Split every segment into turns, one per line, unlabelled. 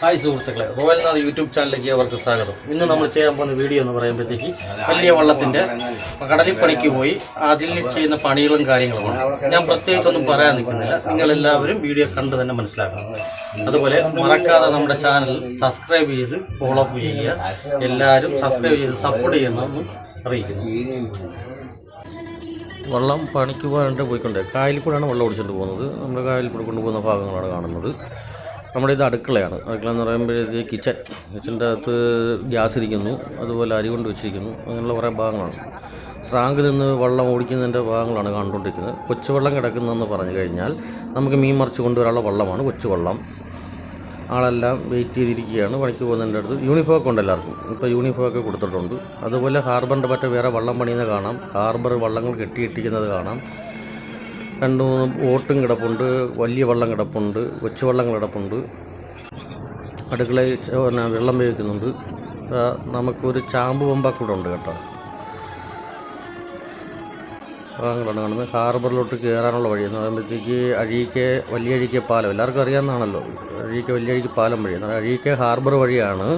Hi സുഹൃത്തുക്കളെ royal Nath YouTube ചാനലിലേക്ക് അവർക്ക് സ്വാഗതം. ഇന്ന് നമ്മൾ ചെയ്യാൻ പോകുന്ന വീഡിയോ എന്ന് പറയുമ്പോഴത്തേക്ക് വലിയ വള്ളത്തിന്റെ കടലിപ്പണിക്ക് പോയി അതിൽ ചെയ്യുന്ന പണികളും കാര്യങ്ങളും ഞാൻ പ്രത്യേകിച്ചൊന്നും പറയാൻ നിൽക്കുന്നില്ല. നിങ്ങൾ എല്ലാവരും വീഡിയോ കണ്ട് തന്നെ മനസ്സിലാക്കണം. അതുപോലെ മറക്കാതെ നമ്മുടെ ചാനൽ സബ്സ്ക്രൈബ് ചെയ്ത് ഫോളോ അപ്പ് ചെയ്യുക. എല്ലാവരും സബ്സ്ക്രൈബ് ചെയ്ത് സപ്പോർട്ട് ചെയ്യണമെന്ന് അറിയിക്കുന്നു. വള്ളം പണിക്ക് പോകാനായിട്ട് പോയിക്കൊണ്ട് കായലിൽ കൂടെയാണ് വെള്ളം ഓടിച്ചുകൊണ്ട് പോകുന്നത്. നമ്മുടെ കായലിൽ കൂടെ കൊണ്ടുപോകുന്ന ഭാഗങ്ങളാണ് കാണുന്നത്. നമ്മുടെ ഇത് അടുക്കളയാണ്. അടുക്കള എന്ന് പറയുമ്പോഴത്തേക്ക് കിച്ചൺ കിച്ചന്റെ അകത്ത് ഗ്യാസ് ഇരിക്കുന്നു. അതുപോലെ അരി കൊണ്ട് വെച്ചിരിക്കുന്നു. അങ്ങനെയുള്ള കുറേ ഭാഗങ്ങളാണ്. സ്രാങ്കിൽ നിന്ന് വെള്ളം ഓടിക്കുന്നതിന്റെ ഭാഗങ്ങളാണ് കണ്ടുകൊണ്ടിരിക്കുന്നത്. കൊച്ചുവെള്ളം കിടക്കുന്നതെന്ന് പറഞ്ഞു കഴിഞ്ഞാൽ നമുക്ക് മീൻ മറിച്ച് കൊണ്ടുവരാനുള്ള വെള്ളമാണ് കൊച്ചുവെള്ളം. ആളെല്ലാം വെയിറ്റ് ചെയ്തിരിക്കുകയാണ്. പണിക്ക് പോകുന്നതിന്റെ അടുത്ത് യൂണിഫോം ഒക്കെ ഉണ്ട് എല്ലാവർക്കും. ഇപ്പോൾ യൂണിഫോം ഒക്കെ കൊടുത്തിട്ടുണ്ട്. അതുപോലെ ഹാർബറിന്റെ പറ്റ വേറെ വള്ളം പണിയുന്നത് കാണാം. ഹാർബർ വള്ളങ്ങൾ കെട്ടിയിട്ടിരിക്കുന്നത് കാണാം. രണ്ട് മൂന്ന് ബോട്ടും കിടപ്പുണ്ട് വലിയ വള്ളം കിടപ്പുണ്ട് കൊച്ചുവെള്ളം കിടപ്പുണ്ട്. അടുക്കളയിൽ പിന്നെ വെള്ളം ഉപയോഗിക്കുന്നുണ്ട്. നമുക്കൊരു ചാമ്പ് പമ്പൊക്കെ ഉണ്ട് കേട്ടോ. ഭാഗങ്ങളാണ് കാണുന്നത്. ഹാർബറിലോട്ട് കയറാനുള്ള വഴി എന്ന് പറയുമ്പോഴത്തേക്ക് അഴീക്കെ വലിയ അഴീക്കെ പാലം. എല്ലാവർക്കും അറിയാവുന്നതാണല്ലോ. അഴീക്കെ വലിയ അഴീക്ക് പാലം വഴി. എന്നാൽ അഴീക്കെ ഹാർബർ വഴിയാണ്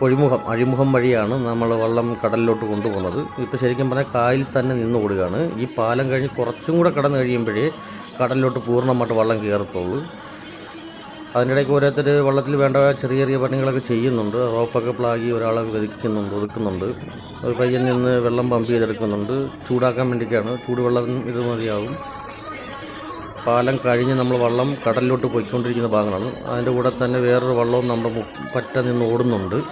പൊഴിമുഖം അഴിമുഖം വഴിയാണ് നമ്മൾ വള്ളം കടലിലോട്ട് കൊണ്ടുപോകുന്നത്. ഇപ്പോൾ ശരിക്കും പറഞ്ഞാൽ കായൽ തന്നെ നിന്ന് കൊടുക്കുകയാണ്. ഈ പാലം കഴിഞ്ഞ് കുറച്ചും കൂടെ കടന്നു കഴിയുമ്പോഴേ കടലിലോട്ട് പൂർണമായിട്ട് വള്ളം കയറത്തുള്ളൂ. അതിനിടയ്ക്ക് ഓരോരുത്തർ വള്ളത്തിൽ വേണ്ട ചെറിയ ചെറിയ പണികളൊക്കെ ചെയ്യുന്നുണ്ട്. റോപ്പൊക്കെ പ്ലാഗി ഒരാളെ വെതിക്കുന്നുണ്ട് ഒതുക്കുന്നുണ്ട്. ഒരു പയ്യൻ നിന്ന് വെള്ളം പമ്പ് ചെയ്തെടുക്കുന്നുണ്ട്. ചൂടാക്കാൻ വേണ്ടിയിട്ടാണ് ചൂടുവെള്ളം ഇത് മതിയാവും. പാലം കഴിഞ്ഞ് നമ്മൾ വള്ളം കടലിലോട്ട് പോയിക്കൊണ്ടിരിക്കുന്ന ഭാഗങ്ങളാണ്. അതിന്റെ കൂടെ തന്നെ വേറൊരു വള്ളവും നമ്മുടെ പറ്റ നിന്ന് ഓടുന്നുണ്ട്.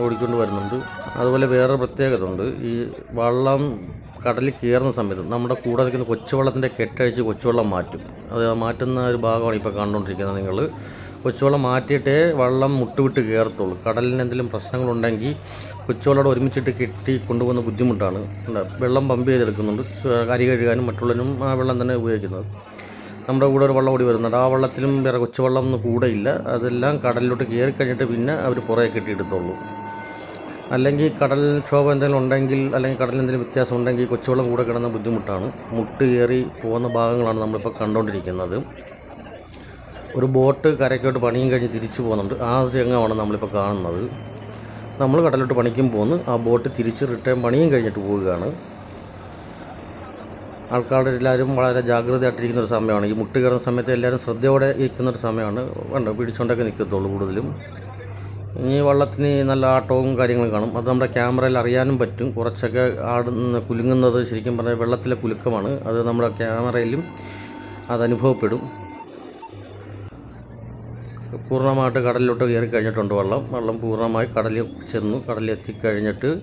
ഓടിക്കൊണ്ട് വരുന്നുണ്ട്. അതുപോലെ വേറൊരു പ്രത്യേകത ഉണ്ട്. ഈ വള്ളം കടലിൽ കയറുന്ന സമയത്ത് നമ്മുടെ കൂടെ നിൽക്കുന്ന കൊച്ചുവെള്ളത്തിന്റെ കെട്ടഴിച്ച് കൊച്ചുവെള്ളം മാറ്റും. അത് മാറ്റുന്ന ഒരു ഭാഗമാണ് ഇപ്പോൾ കണ്ടുകൊണ്ടിരിക്കുന്നത് നിങ്ങൾ. കൊച്ചുവെള്ളം മാറ്റിയിട്ടേ വള്ളം മുട്ടുവിട്ട് കയറത്തുള്ളൂ. കടലിന് എന്തെങ്കിലും പ്രശ്നങ്ങളുണ്ടെങ്കിൽ കൊച്ചുവെള്ളം ഒരുമിച്ചിട്ട് കെട്ടി കൊണ്ടുപോകുന്ന ബുദ്ധിമുട്ടാണ്. വെള്ളം പമ്പ് ചെയ്തെടുക്കുന്നുണ്ട്. കരി കഴുകാനും മറ്റുള്ളതിനും ആ വെള്ളം തന്നെ ഉപയോഗിക്കുന്നത്. നമ്മുടെ കൂടെ ഒരു വള്ളം ഓടി വരുന്നുണ്ട്. ആ വെള്ളത്തിലും വേറെ കൊച്ചുവെള്ളം ഒന്നും കൂടെ ഇല്ല അതെല്ലാം കടലിലോട്ട് കയറി കഴിഞ്ഞിട്ട് പിന്നെ അവർ പുറകെ കെട്ടിയെടുത്തുള്ളൂ അല്ലെങ്കിൽ കടൽ ക്ഷോഭം എന്തെങ്കിലും ഉണ്ടെങ്കിൽ അല്ലെങ്കിൽ കടലിൽ എന്തെങ്കിലും വ്യത്യാസം ഉണ്ടെങ്കിൽ കൊച്ചുവെള്ളം കൂടെ കിടന്ന ബുദ്ധിമുട്ടാണ്. മുട്ട് കയറി പോകുന്ന ഭാഗങ്ങളാണ് നമ്മളിപ്പോൾ കണ്ടുകൊണ്ടിരിക്കുന്നത് ഒരു ബോട്ട് കരയ്ക്കോട്ട് പണിയും കഴിഞ്ഞ് തിരിച്ചു പോകുന്നുണ്ട്. ആ ഒരു രംഗമാണ് നമ്മളിപ്പോൾ കാണുന്നത്. നമ്മൾ കടലിലോട്ട് പണിക്കും പോകുന്നു ആ ബോട്ട് തിരിച്ച് റിട്ടേൺ പണിയും കഴിഞ്ഞിട്ട് പോവുകയാണ്. ആൾക്കാരുടെ എല്ലാവരും വളരെ ജാഗ്രതയായിട്ടിരിക്കുന്ന ഒരു സമയമാണ്. ഈ മുട്ട് കയറുന്ന സമയത്ത് എല്ലാവരും ശ്രദ്ധയോടെ ഇരിക്കുന്ന ഒരു സമയമാണ്. വേണ്ട പിടിച്ചുകൊണ്ടൊക്കെ നിൽക്കത്തുള്ളൂ കൂടുതലും. ഇനി വള്ളത്തിന് നല്ല ആട്ടവും കാര്യങ്ങളും കാണും. അത് നമ്മുടെ ക്യാമറയിൽ അറിയാനും പറ്റും. കുറച്ചൊക്കെ ആടുന്ന കുലുങ്ങുന്നത് ശരിക്കും പറഞ്ഞാൽ വെള്ളത്തിലെ കുലുക്കമാണ്. അത് നമ്മുടെ ക്യാമറയിലും അത് അനുഭവപ്പെടും. പൂർണമായിട്ട് കടലിലോട്ട് കയറി കഴിഞ്ഞിട്ടുണ്ട് വെള്ളം. വെള്ളം പൂർണമായി കടലിൽ ചെന്നു കടലിൽ എത്തിക്കഴിഞ്ഞിട്ട്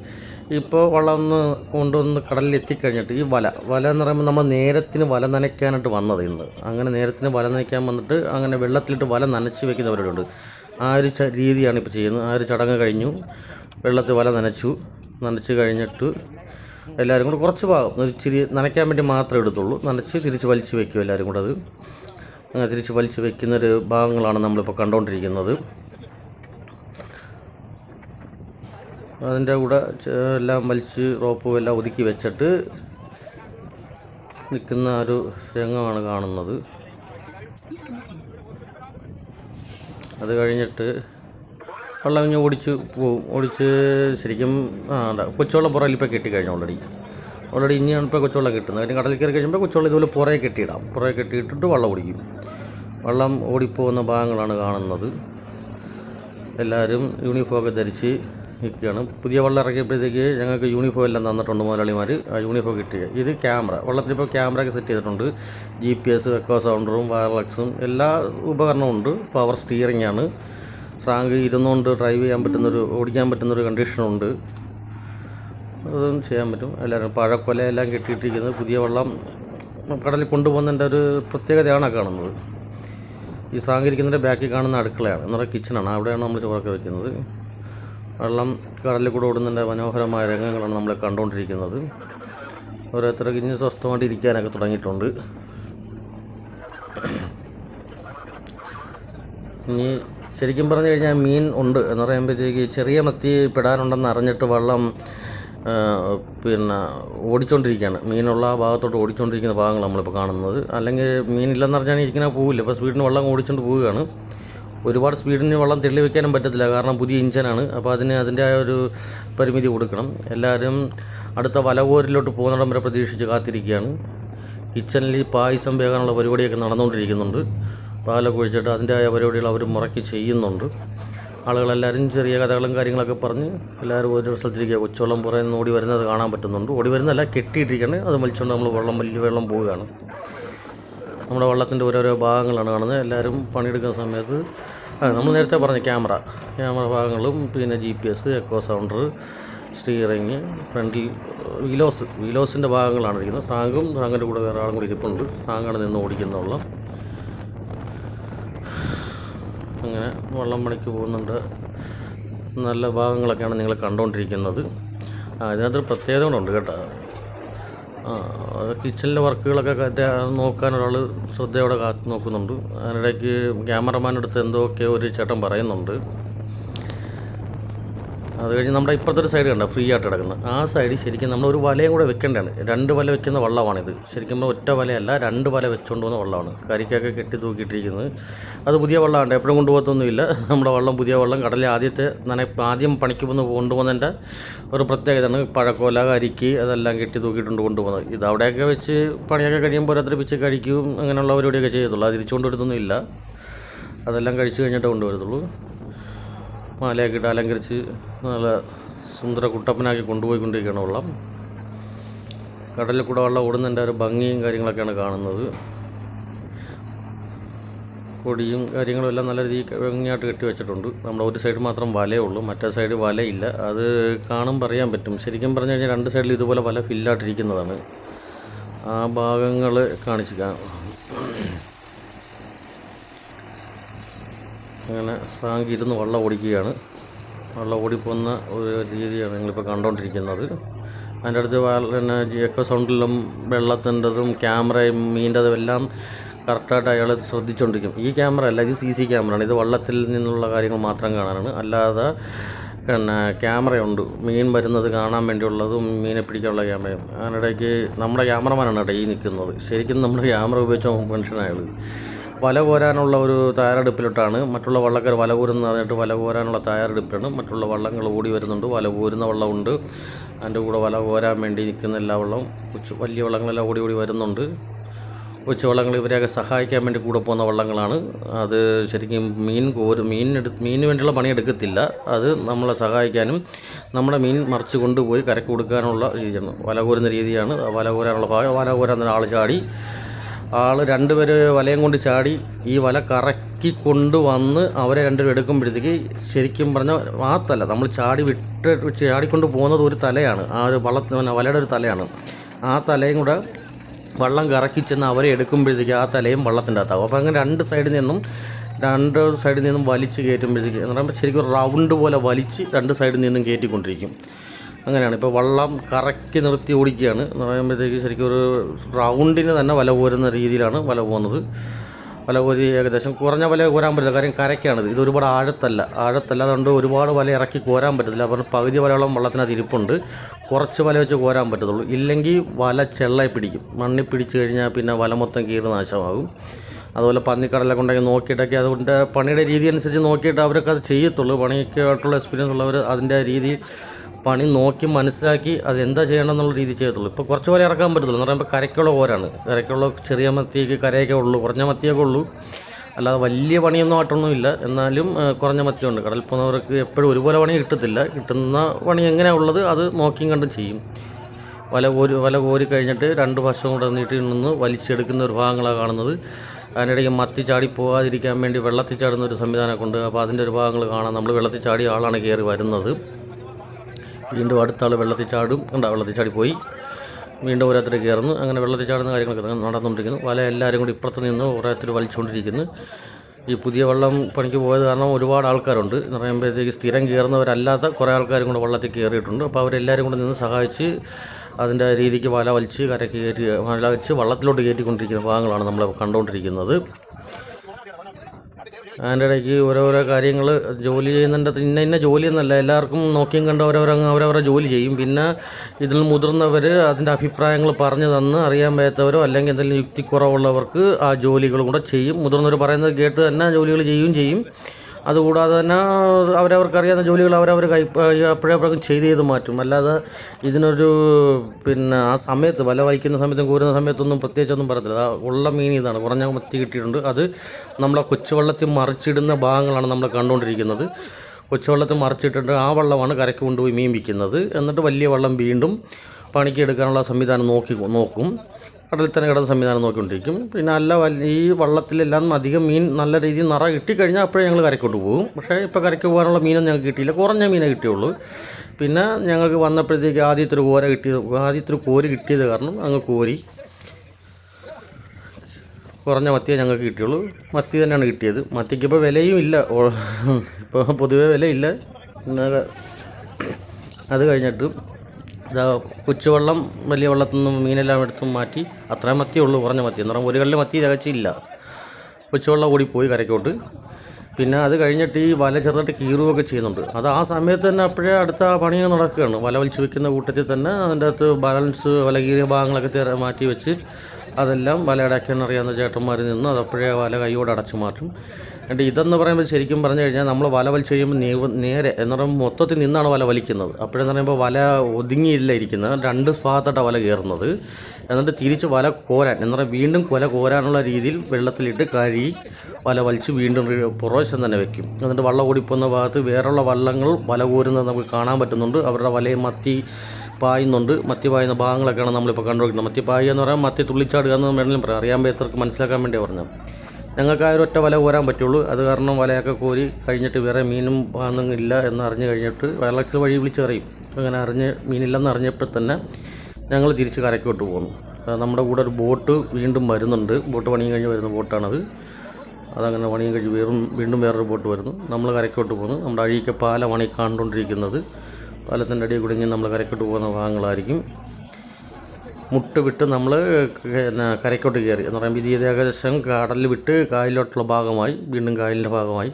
ഇപ്പോൾ വള്ളം ഒന്ന് കൊണ്ടുവന്ന് കടലിൽ എത്തിക്കഴിഞ്ഞിട്ട് ഈ വല വല എന്ന് പറയുമ്പോൾ നമ്മൾ നേരത്തിന് വല നനയ്ക്കാനായിട്ട് വന്നത് ഇന്ന്. അങ്ങനെ നേരത്തിന് വല നനയ്ക്കാൻ വന്നിട്ട് അങ്ങനെ വെള്ളത്തിലിട്ട് വല നനച്ച് വെക്കുന്നവരുണ്ട്. ആ ഒരു രീതിയാണ് ഇപ്പോൾ ചെയ്യുന്നത്. ആ ഒരു ചടങ്ങ് കഴിഞ്ഞു. വെള്ളത്തിൽ വല നനച്ചു. നനച്ച് കഴിഞ്ഞിട്ട് എല്ലാവരും കൂടെ കുറച്ച് ഭാഗം. ഇച്ചിരി നനയ്ക്കാൻ വേണ്ടി മാത്രമേ എടുത്തുള്ളൂ. നനച്ച് തിരിച്ച് വലിച്ച് വെക്കും എല്ലാവരും കൂടെ അത്. തിരിച്ച് വലിച്ചു വയ്ക്കുന്നൊരു ഭാഗങ്ങളാണ് നമ്മളിപ്പോൾ കണ്ടുകൊണ്ടിരിക്കുന്നത് അതിന്റെ കൂടെ എല്ലാം വലിച്ച് റോപ്പും എല്ലാം ഒതുക്കി വെച്ചിട്ട് നിൽക്കുന്ന ഒരു രംഗമാണ് കാണുന്നത്. അത് കഴിഞ്ഞിട്ട് വെള്ളം ഇങ്ങനെ ഓടിച്ച് പോവും. ഓടിച്ച് ശരിക്കും ആ കൊച്ചുവെള്ളം പുറകിൽ ഇപ്പോൾ ഓൾറെഡി ഓൾറെഡി ഇനിയാണ് ഇപ്പോൾ കൊച്ചുവെള്ളം കിട്ടുന്നത്. കാര്യം കടലിൽ കയറി കഴിയുമ്പോൾ കൊച്ചുവെള്ളം ഇതുപോലെ പുറകെ കെട്ടിയിടാം. പുറകെ കെട്ടിയിട്ടിട്ട് വെള്ളം ഓടിക്കും. വെള്ളം ഓടിപ്പോകുന്ന ഭാഗങ്ങളാണ് കാണുന്നത്. എല്ലാവരും യൂണിഫോം ഒക്കെ ധരിച്ച് നിൽക്കുകയാണ്. പുതിയ വെള്ളം ഇറക്കിയപ്പോഴത്തേക്ക് ഞങ്ങൾക്ക് യൂണിഫോം എല്ലാം തന്നിട്ടുണ്ട് മുതലാളിമാർ ആ യൂണിഫോം കിട്ടിയ ഇത് ക്യാമറ വെള്ളത്തിൽ ഇപ്പോൾ ക്യാമറ ഒക്കെ സെറ്റ് ചെയ്തിട്ടുണ്ട്. ജി പി എസ് വെക്കോ സൗണ്ടറും വയർലക്സും എല്ലാ ഉപകരണവും ഉണ്ട്. പവർ സ്റ്റിയറിംഗ് ആണ്. സ്ട്രാങ്ക് ഇരുന്നുകൊണ്ട് ഡ്രൈവ് ചെയ്യാൻ പറ്റുന്നൊരു ഓടിക്കാൻ പറ്റുന്നൊരു കണ്ടീഷനുണ്ട് അതും ചെയ്യാൻ പറ്റും. എല്ലാവരും പഴക്കൊല എല്ലാം കെട്ടിയിട്ടിരിക്കുന്നത് പുതിയ വെള്ളം കടലിൽ കൊണ്ടുപോകുന്നതിന്റെ ഒരു പ്രത്യേകതയാണ് കാണുന്നത്. ഈ സാങ്കരിക്കുന്നതിന്റെ ബാക്കിൽ കാണുന്ന അടുക്കളയാണ്. എന്ന് പറയുക കിച്ചണാണ് അവിടെയാണ് നമ്മൾ ചോറൊക്കെ വെക്കുന്നത്. വെള്ളം കടലിൽ കൂടെ ഓടുന്നതിന്റെ മനോഹരമായ രംഗങ്ങളാണ് നമ്മൾ കണ്ടുകൊണ്ടിരിക്കുന്നത്. ഓരോരുത്തർക്ക് ഇനി സ്വസ്ഥമായിട്ട് ഇരിക്കാനൊക്കെ തുടങ്ങിയിട്ടുണ്ട്. ഇനി ശരിക്കും പറഞ്ഞു കഴിഞ്ഞാൽ മീൻ ഉണ്ട്. എന്ന് പറയുമ്പോഴത്തേക്ക് ചെറിയ മത്തി പെടാനുണ്ടെന്ന് അറിഞ്ഞിട്ട് വെള്ളം പിന്നെ ഓടിച്ചുകൊണ്ടിരിക്കുകയാണ് മീനുള്ള ആ ഭാഗത്തോട്ട് ഓടിച്ചുകൊണ്ടിരിക്കുന്ന ഭാഗങ്ങൾ നമ്മളിപ്പോൾ കാണുന്നത്. അല്ലെങ്കിൽ മീനില്ലെന്ന് പറഞ്ഞാൽ ഇരിക്കുന്ന പോവില്ല. ഇപ്പോൾ സ്പീഡിന് വെള്ളം ഓടിച്ചുകൊണ്ട് പോവുകയാണ്. ഒരുപാട് സ്പീഡിന് വെള്ളം തെള്ളി വെക്കാനും പറ്റത്തില്ല. കാരണം പുതിയ ഇഞ്ചനാണ്. അപ്പോൾ അതിന് അതിന്റെ ആ ഒരു പരിമിതി കൊടുക്കണം. എല്ലാവരും അടുത്ത വലകോരിലോട്ട് പോകുന്നിടം വരെ പ്രതീക്ഷിച്ച് കാത്തിരിക്കുകയാണ്. കിച്ചണിൽ പായസം വേകാനുള്ള പരിപാടിയൊക്കെ നടന്നുകൊണ്ടിരിക്കുന്നുണ്ട്. പാലൊക്കെ ഒഴിച്ചിട്ട് അതിന്റെ പരിപാടികൾ അവർ മുറക്കി ചെയ്യുന്നുണ്ട്. ആളുകളെല്ലാവരും ചെറിയ കഥകളും കാര്യങ്ങളൊക്കെ പറഞ്ഞ് എല്ലാവരും ഒരു സ്ഥലത്തിരിക്കുക. കൊച്ചുവെള്ളം പുറമെ നിന്ന് ഓടി വരുന്നത് കാണാൻ പറ്റുന്നുണ്ട്. ഓടി വരുന്നതല്ല കെട്ടിയിട്ടിരിക്കുകയാണ് അത് വലിച്ചുകൊണ്ട് നമ്മൾ വെള്ളം വലിയ വെള്ളം പോവുകയാണ്. നമ്മുടെ വള്ളത്തിന്റെ ഓരോരോ ഭാഗങ്ങളാണ് കാണുന്നത്. എല്ലാവരും പണിയെടുക്കുന്ന സമയത്ത് നമ്മൾ നേരത്തെ പറഞ്ഞ ക്യാമറ. ക്യാമറ ഭാഗങ്ങളും പിന്നെ G P S echo sounder steering ഫ്രണ്ടിൽ വീലോസ് വിലോസിന്റെ ഭാഗങ്ങളാണ് ഇരിക്കുന്നത്. ടാങ്കും ടാങ്കിന്റെ കൂടെ വേറെ ആളും കൂടി ഇരിപ്പുണ്ട്. ടാങ്കാണ് നിന്ന് ഓടിക്കുന്ന വള്ളം അങ്ങനെ വള്ളം പണിക്ക് പോകുന്നുണ്ട്. നല്ല ഭാഗങ്ങളൊക്കെയാണ് നിങ്ങൾ കണ്ടുകൊണ്ടിരിക്കുന്നത് അതിനകത്തൊരു പ്രത്യേകതകളുണ്ട് കേട്ടോ. കിച്ചണിലെ വർക്കുകളൊക്കെ നോക്കാൻ ഒരാൾ ശ്രദ്ധയോടെ കാത്തു നോക്കുന്നുണ്ട്. അതിനിടയ്ക്ക് ക്യാമറമാൻ അടുത്ത് ഒക്കെ ഒരു ചേട്ടൻ പറയുന്നുണ്ട്. അത് കഴിഞ്ഞ് നമ്മുടെ ഇപ്പുറത്തെ ഒരു സൈഡ് കണ്ട? ഫ്രീ ആയിട്ട് കിടക്കുന്നത് ആ സൈഡിൽ ശരിക്കും നമ്മൾ ഒരു വലയും കൂടെ വെക്കേണ്ടതാണ്. രണ്ട് വല വെക്കുന്ന വള്ളമാണിത്. ശരിക്കും നമ്മൾ ഒറ്റ വലയല്ല രണ്ട് വല വെച്ചുകൊണ്ട് പോകുന്ന വള്ളമാണ്. കരിക്കൊക്കെ കെട്ടി തൂക്കിയിട്ടിരിക്കുന്നത്. അത് പുതിയ വള്ളമാണ് എപ്പോഴും കൊണ്ടുപോകത്തൊന്നുമില്ല നമ്മുടെ വള്ളം പുതിയ വള്ളം. കടലിൽ ആദ്യത്തെ നന ആദ്യം പണിക്ക് പോകുന്ന കൊണ്ടുപോകുന്നതിന്റെ ഒരു പ്രത്യേകതയാണ് പഴക്കോല കരിക്ക് അതെല്ലാം കെട്ടി തൂക്കിയിട്ടുണ്ട് കൊണ്ടുപോകുന്നത്. ഇത് അവിടെയൊക്കെ വെച്ച് പണിയൊക്കെ കഴിയുമ്പോൾ ഓരോരുത്തർ കഴിക്കും അങ്ങനെയുള്ള പരിപാടിയൊക്കെ ചെയ്യത്തുള്ളൂ. അത് തിരിച്ചുകൊണ്ട് അതെല്ലാം കഴിച്ചു കഴിഞ്ഞിട്ടേ കൊണ്ടുവരത്തുള്ളൂ. മാലയൊക്കെ ഇട്ട് അലങ്കരിച്ച് നല്ല സുന്ദര കുട്ടപ്പനാക്കി കൊണ്ടുപോയിക്കൊണ്ടിരിക്കുകയാണ് വെള്ളം. കടലിൽ കൂടെ വെള്ളം ഓടുന്നതിന്റെ ഒരു ഭംഗിയും കാര്യങ്ങളൊക്കെയാണ് കാണുന്നത്. കൊടിയും കാര്യങ്ങളും എല്ലാം നല്ല രീതിയിൽ ഭംഗിയായിട്ട് കെട്ടി വെച്ചിട്ടുണ്ട്. നമ്മുടെ ഒരു സൈഡ് മാത്രം വലയേ ഉള്ളൂ മറ്റേ സൈഡ് വലയില്ല. അത് കാണും പറയാൻ പറ്റും. ശരിക്കും പറഞ്ഞു കഴിഞ്ഞാൽ രണ്ട് സൈഡിൽ ഇതുപോലെ വല ഫില്ലായിട്ടിരിക്കുന്നതാണ്. ആ ഭാഗങ്ങൾ കാണിച്ചു അങ്ങനെ ഫ്രാങ്ക് ഇരുന്ന് വള്ളം ഓടിക്കുകയാണ്. വള്ളം ഓടിപ്പോകുന്ന ഒരു രീതിയാണ് നിങ്ങളിപ്പോൾ കണ്ടുകൊണ്ടിരിക്കുന്നത് അതിന്റെ അടുത്ത് പിന്നെ എക്കോ സൗണ്ടിലും വെള്ളത്തിന്റെതും ക്യാമറയും മീന്റെതും എല്ലാം കറക്റ്റായിട്ട് അയാൾ ശ്രദ്ധിച്ചുകൊണ്ടിരിക്കും ഈ ക്യാമറ അല്ല ഇത് സി സി ക്യാമറയാണ്. ഇത് വള്ളത്തിൽ നിന്നുള്ള കാര്യങ്ങൾ മാത്രം കാണാനാണ്. അല്ലാതെ പിന്നെ ക്യാമറയുണ്ട്. മീൻ വരുന്നത് കാണാൻ വേണ്ടിയുള്ളതും മീനെ പിടിക്കാനുള്ള ക്യാമറയും. അതിനിടയ്ക്ക് നമ്മുടെ ക്യാമറമാനാണ് കേട്ടോ ഈ നിൽക്കുന്നത്. ശരിക്കും നമ്മുടെ ക്യാമറ ഉപയോഗിച്ച മനുഷ്യനായാൾ വല കോരാനുള്ള ഒരു തയ്യാറെടുപ്പിലോട്ടാണ്. മറ്റുള്ള വള്ളക്കാർ വല കോരുന്ന പറഞ്ഞിട്ട് വല കോരാനുള്ള തയ്യാറെടുപ്പിലാണ്. മറ്റുള്ള വള്ളങ്ങൾ ഓടി വരുന്നുണ്ട്. വല കോരുന്ന വള്ളമുണ്ട്. അതിന്റെ കൂടെ വല കോരാൻ വേണ്ടി നിൽക്കുന്ന എല്ലാ വള്ളവും കൊച്ചു വലിയ വള്ളങ്ങളെല്ലാം ഓടി ഓടി വരുന്നുണ്ട്. കൊച്ചു വള്ളങ്ങൾ ഇവരെയൊക്കെ സഹായിക്കാൻ വേണ്ടി കൂടെ പോകുന്ന വള്ളങ്ങളാണ്. അത് ശരിക്കും മീൻ കോരും മീൻ എടു വേണ്ടിയുള്ള പണിയെടുക്കത്തില്ല അത് നമ്മളെ സഹായിക്കാനും നമ്മുടെ മീൻ മറിച്ച് കൊണ്ടുപോയി കരക്ക് കൊടുക്കാനുള്ള രീതിയാണ്. വല കോരുന്ന രീതിയാണ്. വല കോരാനുള്ള വല കോരാൻ ആൾ ചാടി ആൾ രണ്ടുപേര് വലയും കൊണ്ട് ചാടി ഈ വല കറക്കി കൊണ്ടുവന്ന് അവരെ രണ്ടുപേരും എടുക്കുമ്പോഴത്തേക്ക് ശരിക്കും പറഞ്ഞ ആ തല നമ്മൾ ചാടി വിട്ട് ചാടിക്കൊണ്ട് പോകുന്നത് ഒരു തലയാണ്. ആ ഒരു വള്ള വലയുടെ ഒരു തലയാണ്. ആ തലയും കൂടെ വള്ളം കറക്കി ചെന്ന് അവരെ എടുക്കുമ്പോഴത്തേക്ക് ആ തലയും വള്ളത്തിന്റെ അകത്താവും. അപ്പോൾ അങ്ങനെ രണ്ട് സൈഡിൽ നിന്നും രണ്ട് സൈഡിൽ നിന്നും വലിച്ച് കയറ്റുമ്പോഴത്തേക്ക് എന്ന് പറയുമ്പോൾ ശരിക്കും റൗണ്ട് പോലെ വലിച്ച് രണ്ട് സൈഡിൽ നിന്നും കയറ്റിക്കൊണ്ടിരിക്കും. അങ്ങനെയാണ്. ഇപ്പോൾ വള്ളം കറക്കി നിർത്തി ഓടിക്കുകയാണ്. എന്ന് പറയുമ്പോഴത്തേക്ക് ശരിക്കും ഒരു റൗണ്ടിന് തന്നെ വല പോരുന്ന രീതിയിലാണ് വല പോകുന്നത്. വല കോരി ഏകദേശം കുറഞ്ഞ വല കോരാൻ പറ്റില്ല. കാര്യം കരയ്ക്കാണിത് ഇത്. ഒരുപാട് ആഴത്തല്ല. ആഴത്തല്ല. അതുകൊണ്ട് ഒരുപാട് വല ഇറക്കി കോരാൻ പറ്റത്തില്ല. അപ്പോൾ പകുതി വലയോളം വള്ളത്തിനകത്ത് ഇരിപ്പുണ്ട്. കുറച്ച് വല വെച്ച് കോരാൻ പറ്റത്തുള്ളൂ. ഇല്ലെങ്കിൽ വല ചെള്ളയെ പിടിക്കും. മണ്ണിൽ പിടിച്ചു കഴിഞ്ഞാൽ പിന്നെ വല മൊത്തം കീറി നാശമാകും. അതുപോലെ പന്നിക്കടലൊക്കെ ഉണ്ടെങ്കിൽ നോക്കിയിട്ടൊക്കെ അതുകൊണ്ട് പണിയുടെ രീതി അനുസരിച്ച് നോക്കിയിട്ട് അവരൊക്കെ അത് ചെയ്യത്തുള്ളൂ. പണിക്കായിട്ടുള്ള എക്സ്പീരിയൻസ് ഉള്ളവർ അതിന്റെ രീതി പണി നോക്കി മനസ്സിലാക്കി അത് എന്താ ചെയ്യണമെന്നുള്ള രീതി ചെയ്യത്തുള്ളൂ. ഇപ്പോൾ കുറച്ച് വരെ ഇറക്കാൻ പറ്റത്തുള്ളൂ. എന്ന് പറയുമ്പോൾ കരയ്ക്കുള്ള ഓരാണ്. കരയ്ക്കുള്ള ചെറിയ മത്തിയൊക്കെ കരയൊക്കെ ഉള്ളൂ. കുറഞ്ഞ മത്തിയൊക്കെ ഉള്ളൂ. അല്ലാതെ വലിയ പണിയൊന്നും ആയിട്ടൊന്നുമില്ല. എന്നാലും കുറഞ്ഞ മത്തിയുണ്ട്. കടൽ പോകുന്നവർക്ക് എപ്പോഴും ഒരുപോലെ പണി കിട്ടത്തില്ല. കിട്ടുന്ന പണി എങ്ങനെയാണ് ഉള്ളത് അത് നോക്കിയും കണ്ടും ചെയ്യും. വല കോരി വല കോരി കഴിഞ്ഞിട്ട് രണ്ട് വശം കൂടെ നീട്ടി നിന്ന് വലിച്ചെടുക്കുന്ന ഒരു ഭാഗങ്ങളാണ് കാണുന്നത്. അതിനിടയ്ക്ക് മത്തി ചാടി പോകാതിരിക്കാൻ വേണ്ടി വെള്ളത്തിൽ ചാടുന്ന ഒരു സംവിധാനമൊക്കെ ഉണ്ട് അപ്പോൾ അതിന്റെ ഒരു ഭാഗങ്ങൾ കാണാം. നമ്മൾ വെള്ളത്തിൽ ചാടി ആളാണ് കയറി വരുന്നത്. വീണ്ടും അടുത്ത ആൾ വെള്ളത്തിൽ ചാടും. ഉണ്ടാ വെള്ളത്തിൽ ചാടി പോയി. വീണ്ടും ഓരോരുത്തർ കയറുന്നു. അങ്ങനെ വെള്ളത്തിൽ ചാടുന്ന കാര്യങ്ങളൊക്കെ നട- നടന്നുകൊണ്ടിരിക്കുന്നു. വല എല്ലാവരും കൂടി ഇപ്പുറത്ത് നിന്ന് ഓരോരുത്തർ വലിച്ചുകൊണ്ടിരിക്കുന്നു. ഈ പുതിയ വെള്ളം പണിക്ക് പോയത് കാരണം ഒരുപാട് ആൾക്കാരുണ്ട്. എന്ന് പറയുമ്പോഴത്തേക്ക് സ്ഥിരം കയറുന്നവരല്ലാത്ത കുറേ ആൾക്കാരും കൂടെ വള്ളത്തിൽ കയറിയിട്ടുണ്ട്. അപ്പോൾ അവരെല്ലാവരും കൂടെ നിന്ന് സഹായിച്ച് അതിന്റെ രീതിക്ക് വല വലിച്ച് കരയ്ക്ക് കയറ്റി വല വലിച്ച് വള്ളത്തിലോട്ട് കയറ്റിക്കൊണ്ടിരിക്കുന്ന ഭാഗങ്ങളാണ് നമ്മൾ കണ്ടുകൊണ്ടിരിക്കുന്നത് അതിന്റെ ഇടയ്ക്ക് ഓരോരോ കാര്യങ്ങൾ ജോലി ചെയ്യുന്നുണ്ട്. ഇന്ന ഇന്ന ജോലി എന്നല്ല എല്ലാവർക്കും നോക്കിയും കണ്ട് അവരവരങ്ങ് അവരവരുടെ ജോലി ചെയ്യും. പിന്നെ ഇതിൽ മുതിർന്നവർ അതിന്റെ അഭിപ്രായങ്ങൾ പറഞ്ഞു തന്ന് അറിയാൻ വയ്യാത്തവരോ അല്ലെങ്കിൽ എന്തെങ്കിലും യുക്തിക്കുറവുള്ളവർക്ക് ആ ജോലികളും കൂടെ ചെയ്യും. മുതിർന്നവർ പറയുന്നത് കേട്ട് തന്നെ ജോലികൾ ചെയ്യുകയും ചെയ്യും. അതുകൂടാതെ തന്നെ അവരവർക്കറിയാവുന്ന ജോലികൾ അവരവർ കൈ അപ്പോഴപ്പോഴും ചെയ്ത് ചെയ്ത് മാറ്റും. അല്ലാതെ ഇതിനൊരു പിന്നെ ആ സമയത്ത് വല വഹിക്കുന്ന സമയത്തും കോരുന്ന സമയത്തൊന്നും പ്രത്യേകിച്ചൊന്നും പറയത്തില്ല. ഉള്ള മീൻ ഇതാണ്. കുറഞ്ഞ മത്തി കിട്ടിയിട്ടുണ്ട്. അത് നമ്മളെ കൊച്ചുവെള്ളത്തിൽ മറിച്ചിടുന്ന ഭാഗങ്ങളാണ് നമ്മൾ കണ്ടുകൊണ്ടിരിക്കുന്നത്. കൊച്ചുവെള്ളത്തിൽ മറിച്ചിട്ടിട്ട് ആ വള്ളമാണ് കരയ്ക്ക് കൊണ്ടുപോയി മീൻ വിൽക്കുന്നത്. എന്നിട്ട് വലിയ വള്ളം വീണ്ടും പണിക്ക് എടുക്കാനുള്ള സംവിധാനം നോക്കി നോക്കും. കടലിൽ തന്നെ കിടന്ന സംവിധാനം നോക്കിക്കൊണ്ടിരിക്കും. പിന്നെ അല്ല ഈ വള്ളത്തിലെല്ലാം അധികം മീൻ നല്ല രീതിയിൽ നിറ കിട്ടിക്കഴിഞ്ഞാൽ അപ്പോഴേ ഞങ്ങൾ കരക്കൊണ്ട് പോകും. പക്ഷേ ഇപ്പോൾ കരയ്ക്ക് പോകാനുള്ള മീനൊന്നും ഞങ്ങൾക്ക് കിട്ടിയില്ല. കുറഞ്ഞ മീനേ കിട്ടിയുള്ളൂ. പിന്നെ ഞങ്ങൾക്ക് വന്നപ്പോഴത്തേക്ക് ആദ്യത്തെ ഒരു കോര കിട്ടിയത് ആദ്യത്തെ ഒരു കോര് കിട്ടിയത് കാരണം അങ്ങ് കോരി. കുറഞ്ഞ മത്തിയെ ഞങ്ങൾക്ക് കിട്ടിയുള്ളൂ. മത്തി തന്നെയാണ് കിട്ടിയത്. മത്തിക്ക് ഇപ്പോൾ വിലയും ഇല്ല. ഇപ്പോൾ പൊതുവേ വിലയില്ല. അത് കഴിഞ്ഞിട്ട് ഇതാ കൊച്ചുവെള്ളം വലിയ വെള്ളത്തിൽ നിന്നും മീനെല്ലാം എടുത്തും മാറ്റി അത്രയും മത്തിയേ ഉള്ളൂ കുറഞ്ഞ മത്തി. എന്ന് പറഞ്ഞാൽ ഒരു കല്ല് മത്തി തികച്ചില്ല. കൊച്ചുവെള്ളം ഓടിപ്പോയി കരയ്ക്കോട്ട്. പിന്നെ അത് കഴിഞ്ഞിട്ട് ഈ വല ചെറുതായിട്ട് കീറുകയൊക്കെ ചെയ്യുന്നുണ്ട്. അത് ആ സമയത്ത് തന്നെ അപ്പോഴേ അടുത്ത പണി നടക്കുകയാണ്. വല വലിച്ചു വെക്കുന്ന കൂട്ടത്തിൽ തന്നെ അതിന്റെ അകത്ത് ബാലൻസ് വല കീറിയ ഭാഗങ്ങളൊക്കെ മാറ്റി വെച്ച് അതെല്ലാം വല അടയ്ക്കാൻ അറിയാവുന്ന ചേട്ടന്മാർ നിന്ന് അത് അപ്പോഴേ വല കൈയോടെ അടച്ചു മാറ്റും. എന്നിട്ട് ഇതെന്ന് പറയുമ്പോൾ ശരിക്കും പറഞ്ഞു കഴിഞ്ഞാൽ നമ്മൾ വല വലിച്ചു കഴിയുമ്പോൾ നേരെ എന്ന് പറയുമ്പോൾ മൊത്തത്തിൽ നിന്നാണ് വല വലിക്കുന്നത്. അപ്പോഴെന്ന് പറയുമ്പോൾ വല ഒതുങ്ങിയില്ല ഇരിക്കുന്നത്. രണ്ട് ഭാഗത്തോട്ടാണ് വല കയറുന്നത്. എന്നിട്ട് തിരിച്ച് വല കോരാൻ എന്ന് പറയുമ്പോൾ വീണ്ടും കൊല കോരാനുള്ള രീതിയിൽ വെള്ളത്തിലിട്ട് കഴുകി വല വലിച്ച് വീണ്ടും പുറവശം തന്നെ വെക്കും. എന്നിട്ട് വള്ളം ഓടിപ്പോകുന്ന ഭാഗത്ത് വേറെയുള്ള വള്ളങ്ങൾ വല കോരുന്നത് നമുക്ക് കാണാൻ പറ്റുന്നുണ്ട്. അവരുടെ വലയും മത്തി പായുന്നുണ്ട്. മത്തി പായുന്ന ഭാഗങ്ങളൊക്കെയാണ് നമ്മളിപ്പോൾ കണ്ടുപിടിക്കുന്നത് മത്തി പായുക എന്ന് പറയാൻ മത്തി തുള്ളിച്ചാടുക എന്ന് വേണമെങ്കിലും പറയാം. അറിയാൻ പേത്തർക്ക് മനസ്സിലാക്കാൻ വേണ്ടി പറഞ്ഞത്. ഞങ്ങൾക്ക് ആ ഒറ്റ വല കോരാൻ പറ്റുള്ളൂ. അത് കാരണം വലയൊക്കെ കോരി കഴിഞ്ഞിട്ട് വേറെ മീനും ഇല്ല എന്ന് അറിഞ്ഞു കഴിഞ്ഞിട്ട് വയർലക്സ് വഴി വിളിച്ചറിയും അങ്ങനെ അറിഞ്ഞ് മീനില്ലെന്ന് അറിഞ്ഞപ്പോൾ തന്നെ ഞങ്ങൾ തിരിച്ച് കരയ്ക്കോട്ട് പോകുന്നു നമ്മുടെ കൂടെ ഒരു ബോട്ട് വീണ്ടും വരുന്നുണ്ട്. ബോട്ട് പണിയും കഴിഞ്ഞ് വരുന്ന ബോട്ടാണത്. അതങ്ങനെ പണിയും കഴിഞ്ഞ് വേറും വീണ്ടും വേറൊരു ബോട്ട് വരുന്നു. നമ്മൾ കരയ്ക്കോട്ട് പോകുന്നു നമ്മുടെ അഴീക്ക പാലമാണ് ഈ കണ്ടുകൊണ്ടിരിക്കുന്നത്. പാലത്തിന്റെ അടിയിൽ കുടുങ്ങി നമ്മൾ കരയ്ക്കോട്ട് പോകുന്ന ഭാഗങ്ങളായിരിക്കും. മുട്ട് വിട്ട് നമ്മൾ കരയ്ക്കോട്ട് കയറി. എന്ന് പറയുമ്പോൾ ഇത് ഏകദേശം കടലിൽ വിട്ട് കായലിലോട്ടുള്ള ഭാഗമായി വീണ്ടും കായലിന്റെ ഭാഗമായി.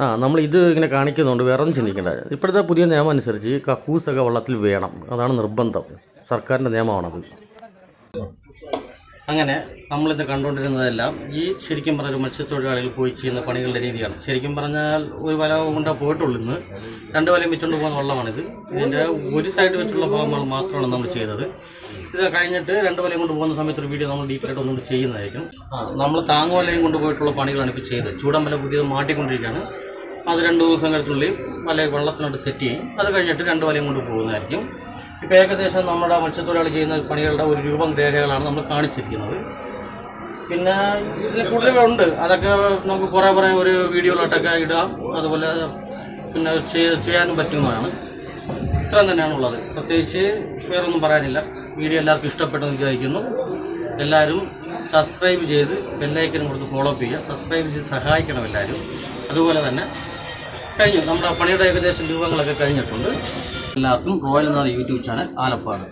ആ നമ്മൾ ഇത് ഇങ്ങനെ കാണിക്കുന്നുണ്ട്. വേറെ ഒന്നും ചിന്തിക്കേണ്ട. ഇപ്പോഴത്തെ പുതിയ നിയമം അനുസരിച്ച് കക്കൂസൊക്കെ വെള്ളത്തിൽ വേണം. അതാണ് നിർബന്ധം. സർക്കാരിന്റെ നിയമമാണത്. അങ്ങനെ നമ്മളിത് കണ്ടുകൊണ്ടിരുന്നതെല്ലാം ഈ ശരിക്കും പറഞ്ഞ ഒരു മത്സ്യത്തൊഴിലാളികൾ പോയി ചെയ്യുന്ന പണികളുടെ രീതിയാണ്. ശരിക്കും പറഞ്ഞാൽ ഒരു വല കൊണ്ടേ പോയിട്ടുള്ളൂ ഇന്ന്. രണ്ട് വലയും വെച്ചുകൊണ്ട് പോകുന്ന വള്ളമാണിത്. ഇതിന്റെ ഒരു സൈഡ് വെച്ചുള്ള ഭാഗങ്ങൾ മാത്രമാണ് നമ്മൾ ചെയ്തത്. ഇത് കഴിഞ്ഞിട്ട് രണ്ട് വലയും കൊണ്ട് പോകുന്ന സമയത്ത് ഒരു വീഡിയോ നമ്മൾ ഡീപ്പായിട്ട് ഒന്നുകൂടി ചെയ്യുന്നതായിരിക്കും. നമ്മൾ നമ്മൾ താങ്ങുവലയും കൊണ്ട് പോയിട്ടുള്ള പണികളാണ് ഇപ്പോൾ ചെയ്തത്. ചൂടൻ വല പുതിയത് മാറ്റിക്കൊണ്ടിരിക്കുകയാണ്. അത് രണ്ട് കഴിഞ്ഞിട്ടുള്ളിൽ വല വെള്ളത്തിനോട്ട് സെറ്റ് ചെയ്യും. അത് കഴിഞ്ഞിട്ട് രണ്ട് വലയും കൊണ്ട് പോകുന്നതായിരിക്കും. ഇപ്പോൾ ഏകദേശം നമ്മുടെ മത്സ്യത്തൊഴിലാളി ചെയ്യുന്ന പണികളുടെ ഒരു രൂപം രേഖകളാണ് നമ്മൾ കാണിച്ചിരിക്കുന്നത്. പിന്നെ ഇതിൽ കൂടുതലുണ്ട്. അതൊക്കെ നമുക്ക് കുറേ കുറേ ഒരു വീഡിയോയിലോട്ടൊക്കെ ഇടാം. അതുപോലെ പിന്നെ ചെയ്യ- ചെയ്യാനും പറ്റുന്നതാണ്. ഇത്രയും തന്നെയാണുള്ളത് പ്രത്യേകിച്ച് വേറൊന്നും പറയാനില്ല. വീഡിയോ എല്ലാവർക്കും ഇഷ്ടപ്പെട്ടെന്ന് വിചാരിക്കുന്നു. എല്ലാവരും സബ്സ്ക്രൈബ് ചെയ്ത് ബെല്ലൈക്കനും കൊടുത്ത് ഫോളോ അപ്പ് ചെയ്യുക. സബ്സ്ക്രൈബ് ചെയ്ത് സഹായിക്കണം എല്ലാവരും. അതുപോലെ തന്നെ കഴിഞ്ഞു. നമ്മുടെ പണിയുടെ ഏകദേശം രൂപങ്ങളൊക്കെ കഴിഞ്ഞിട്ടുണ്ട്. എല്ലാവർക്കും റോയൽ എന്ന യൂട്യൂബ് ചാനൽ ആലപ്പാട്.